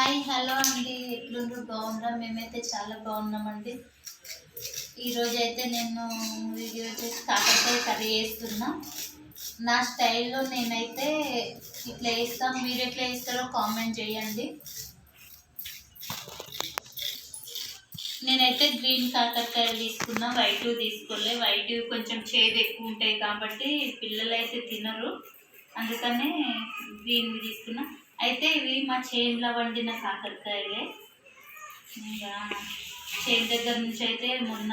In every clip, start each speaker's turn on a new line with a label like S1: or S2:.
S1: Hi hello అండి. ఎట్లుండ్రు? బాగున్నా మేమైతే చాలా బాగున్నామండి. ఈరోజు అయితే నేను వీడియో చేసి కాకరకాయ కర్రీ వేస్తున్నా నా స్టైల్లో నేనైతే ఇట్లా వేస్తాను మీరు ఎట్లా వేస్తారో కామెంట్ చేయండి. నేనైతే గ్రీన్ కాకరకాయలు తీసుకున్నా వైట్ తీసుకోలే. వైట్ కొంచెం చేదు ఎక్కువ ఉంటాయి కాబట్టి పిల్లలు అయితే తినరు. అందుకనే గ్రీన్ తీసుకున్నా. అయితే ఇవి మా చేనులో వండిన కాకరకాయలే. ఇంకా చేను దగ్గర నుంచి అయితే మొన్న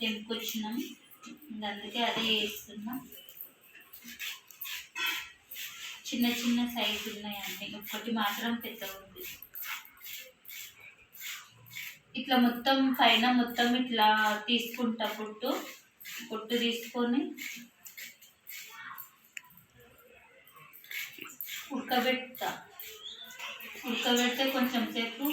S1: తెంపుకొచ్చినాం. ఇంకా అందుకే అదే వేస్తున్నాం చిన్న చిన్న సైజు ఉన్నాయండి. ఒక్కటి మాత్రం పెద్దగా ఉంది. ఇట్లా మొత్తం పైన మొత్తం ఇట్లా తీసుకుంటా పొట్టు. పొట్టు తీసుకొని ఉడకబెడతా ఉడకబెడితే కొంచెం సేపు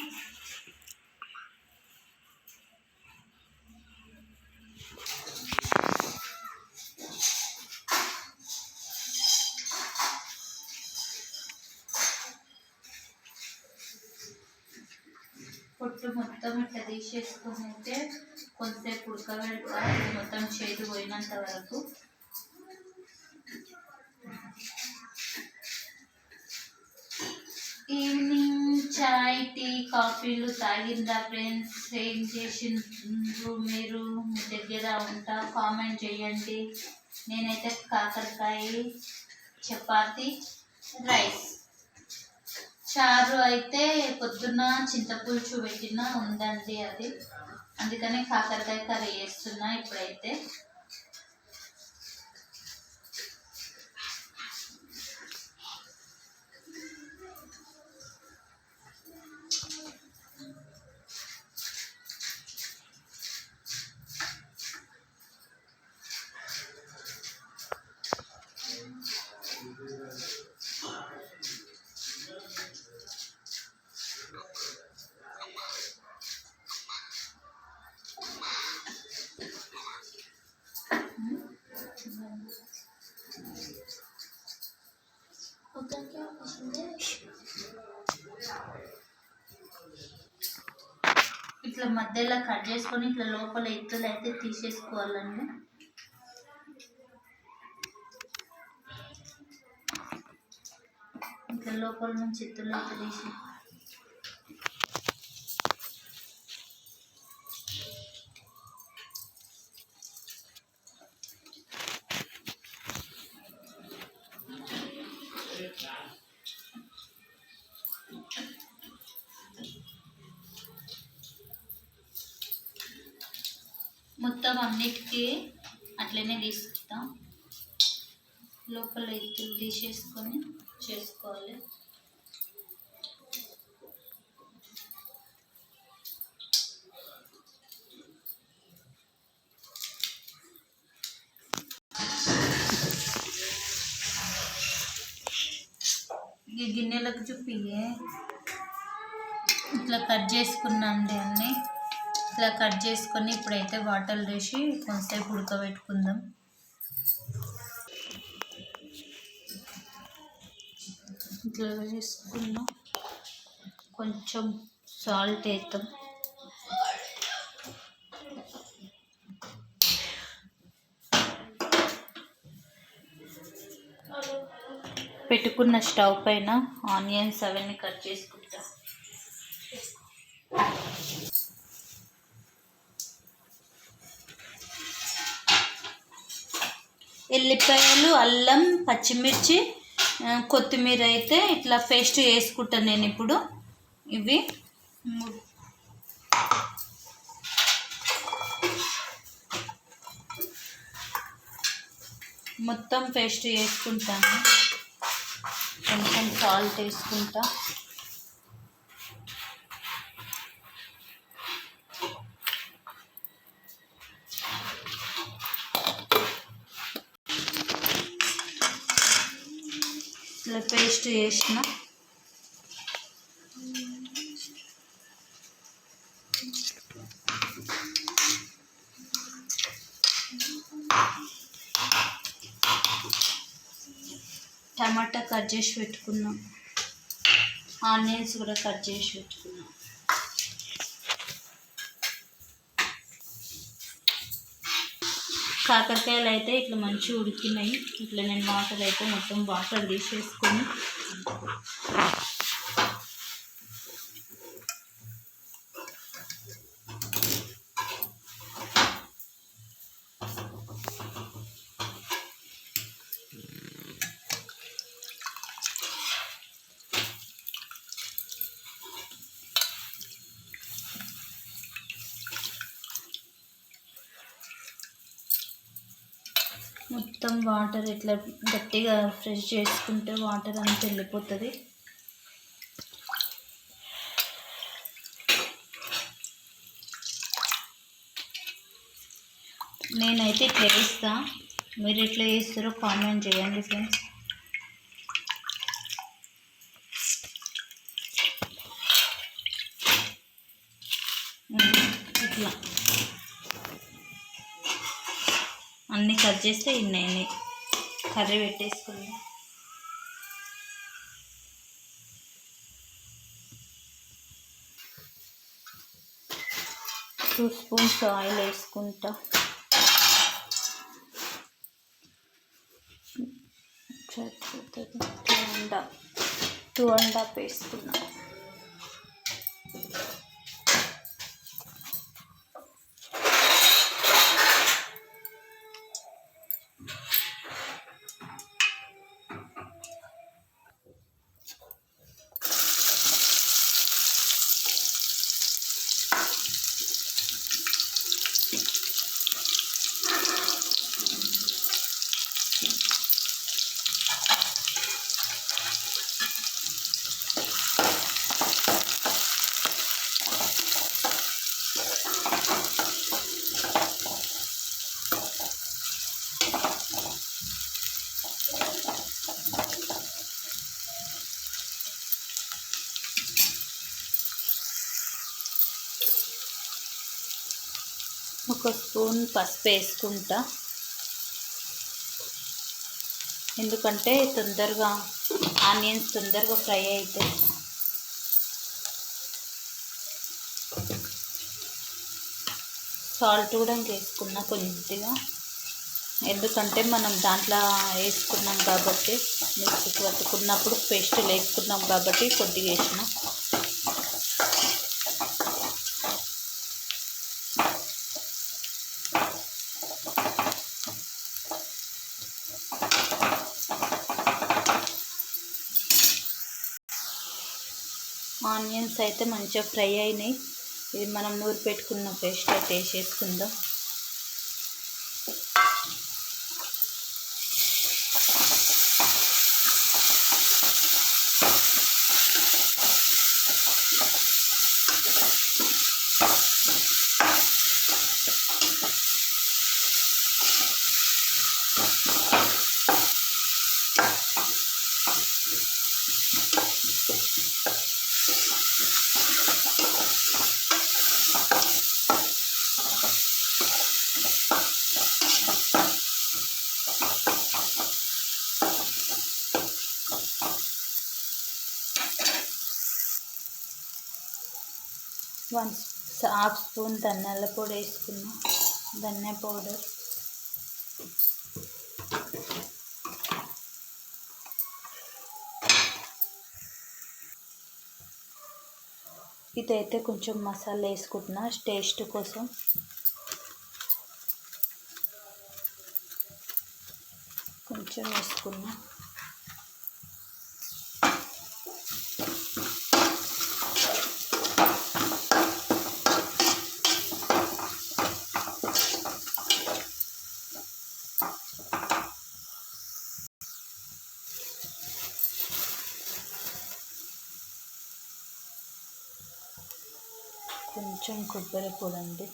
S1: పొట్టు మొత్తం ఇట్లా తీసేసుకుని అయితే కొంతసేపు ఉడకబెడతా. మొత్తం చేదు పోయినంత వరకు. ఈవినింగ్ చాయ్ టీ కాఫీలు తాగిందా ఫ్రెండ్స్? ఏం చేసిండ్రు మీరు? మీ దగ్గర ఉంటా కామెంట్ చేయండి. నేనైతే కాకరకాయ చపాతి రైస్. చారు అయితే పొద్దున్న చింతపులుచు పెట్టిన ఉందండి అది. అందుకనే కాకరకాయ కర్రీ చేస్తున్నా ఇప్పుడైతే. ఇట్లా మధ్యలో కట్ చేసుకొని ఇట్లా లోపల ఎత్తులు అయితే తీసేసుకోవాలండి. ఇట్లా లోపల నుంచి ఎత్తులు అయితే తీసి మొత్తం అన్నిటికీ. అట్లనే తీసుకుంటాం లోపల ఎత్తులు తీసేసుకొని చేసుకోవాలి. ఈ గిన్నెలకు చూపి ఇట్లా కట్ చేసుకున్నాండి అన్నీ. ఇట్లా కట్ చేసుకొని ఇప్పుడైతే వాటర్ వేసి కొంతసేపు ఉడకబెట్టుకుందాం. ఇట్లా చేసుకున్నాం కొంచెం సాల్ట్ వేద్దాం. పెట్టుకున్న స్టవ్ పైన ఆనియన్స్ అవన్నీ కట్ చేసుకుంటాం ఎల్లిపాయలు అల్లం పచ్చిమిర్చి కొత్తిమీర అయితే ఇట్లా పేస్ట్ వేసుకుంటాను నేను ఇప్పుడు. ఇవి. మొత్తం పేస్ట్ వేసుకుంటాను కొంచెం సాల్ట్ వేసుకుంటా. ఇట్లా పేస్ట్ చేసిన. టమాటా కట్ చేసి పెట్టుకున్నాం. ఆనియన్స్ కూడా కట్ చేసి పెట్టుకున్నాం. కాకరకాయలు అయితే ఇట్లా మంచిగా ఉడికినాయి. ఇట్లా నేను వాటర్ అయితే మొత్తం వాటర్ తీసేసుకొని మొత్తం వాటర్ ఇట్లా గట్టిగా ఫ్రెష్ చేసుకుంటే వాటర్ అంతా వెళ్ళిపోతుంది. నేనైతే ఇట్లా వేస్తా మీరు ఎట్లా చేస్తారో కామెంట్ చేయండి ఫ్రెండ్స్ చేస్తే ఇన్ని అయినాయి. కర్రీ పెట్టేసుకుందాం టూ స్పూన్స్ ఆయిల్ వేసుకుంటా. సరిపోతుంది two and half two and half ఒక స్పూన్ పసుపు వేసుకుంటా. ఎందుకంటే తొందరగా ఆనియన్స్ తొందరగా ఫ్రై అవుతాయి. సాల్ట్ కూడా వేసుకున్నా కొద్దిగా. ఎందుకంటే మనం దాంట్లో వేసుకున్నాం కాబట్టి మిక్సీకి పట్టుకున్నప్పుడు పేస్ట్ వేసుకున్నాం కాబట్టి కొద్దిగా వేసినాం. ఆనియన్స్ అయితే మంచిగా ఫ్రై అయినాయి. ఇది మనం నూరి పెట్టుకున్న పేస్ట్ అయితే వేసేసుకుందాం. వన్ హాఫ్ స్పూన్ ధనియాల పొడి వేసుకున్నాం. ధనియా పౌడర్. ఇదైతే కొంచెం మసాలా వేసుకుంటున్నా టేస్ట్ కోసం. కొంచెం వేసుకున్నా. కొబ్బరి పొడండి.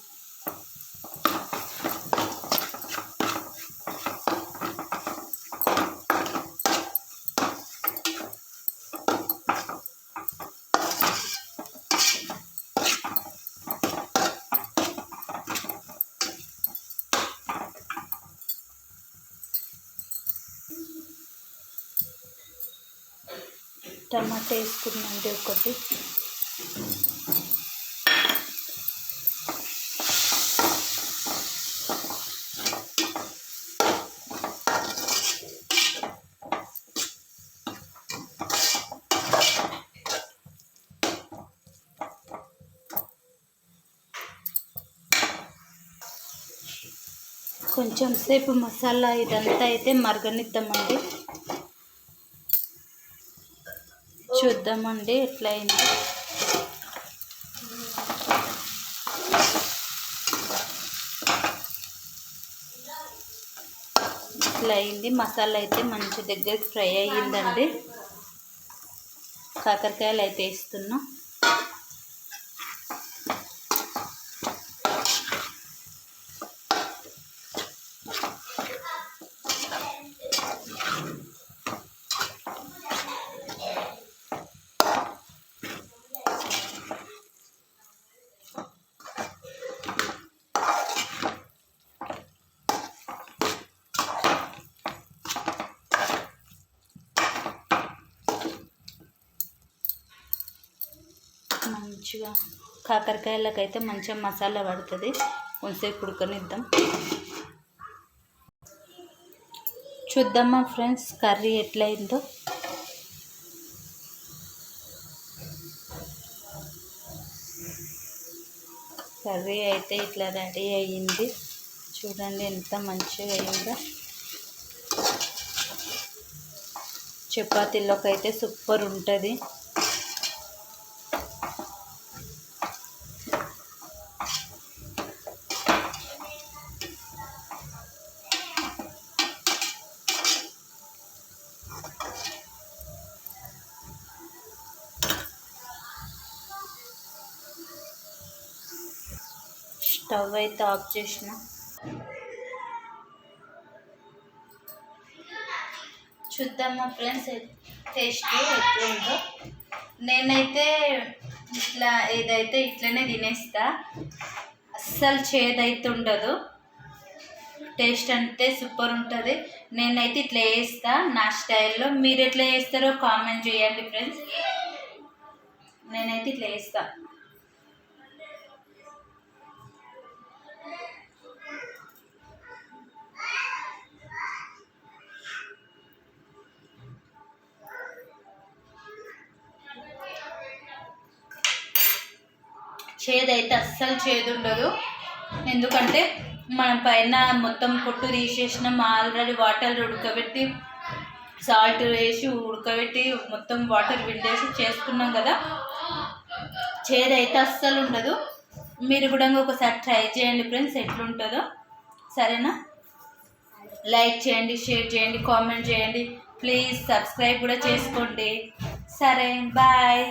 S1: టమాటా వేసుకున్నాండి ఒకటి. కొంచెం సేపు మసాలా ఇదంతా అయితే మరగనిద్దామండి. చూద్దామండి ఎట్లా అయింది ఇట్లా అయింది మసాలా అయితే మంచి దగ్గరికి ఫ్రై అయ్యిందండి. కాకరకాయలు అయితే వేస్తున్నాం. మంచిగా కాకరకాయలకైతే మంచిగా మసాలా పడుతుంది. కొంచెంసేపు ఉడకనిద్దాం. చూద్దామా ఫ్రెండ్స్ కర్రీ ఎట్లయిందో? కర్రీ అయితే ఇట్లా రెడీ అయ్యింది. చూడండి ఎంత మంచిగా అయిందో. చపాతీలోకి అయితే సూపర్ ఉంటుంది. స్టవ్ అయితే ఆఫ్ చేసిన. చూద్దామా ఫ్రెండ్స్ టేస్ట్ ఎట్లుందో నేనైతే ఇట్లా ఏదైతే ఇట్లనే తినేస్తా. అస్సలు చేదైతే ఉండదు. టేస్ట్ అంటే సూపర్ ఉంటుంది. నేనైతే ఇట్లా వేస్తా నా స్టైల్లో. మీరు ఎట్లా చేస్తారో కామెంట్ చేయండి ఫ్రెండ్స్. నేనైతే ఇట్లా వేస్తాను చేదైతే అస్సలు చేదు ఉండదు ఎందుకంటే మనం పైన మొత్తం పొట్టు తీసేసినాం ఆల్రెడీ వాటర్ ఉడకబెట్టి సాల్ట్ వేసి ఉడకబెట్టి మొత్తం వాటర్ విండేసి చేసుకున్నాం కదా. చేదైతే అస్సలు ఉండదు. మీరు కూడా ఒకసారి ట్రై చేయండి ఫ్రెండ్స్ ఎట్లుంటుందో. సరేనా? లైక్ చేయండి షేర్ చేయండి కామెంట్ చేయండి. ప్లీజ్ సబ్స్క్రైబ్ కూడా చేసుకోండి. సరే బాయ్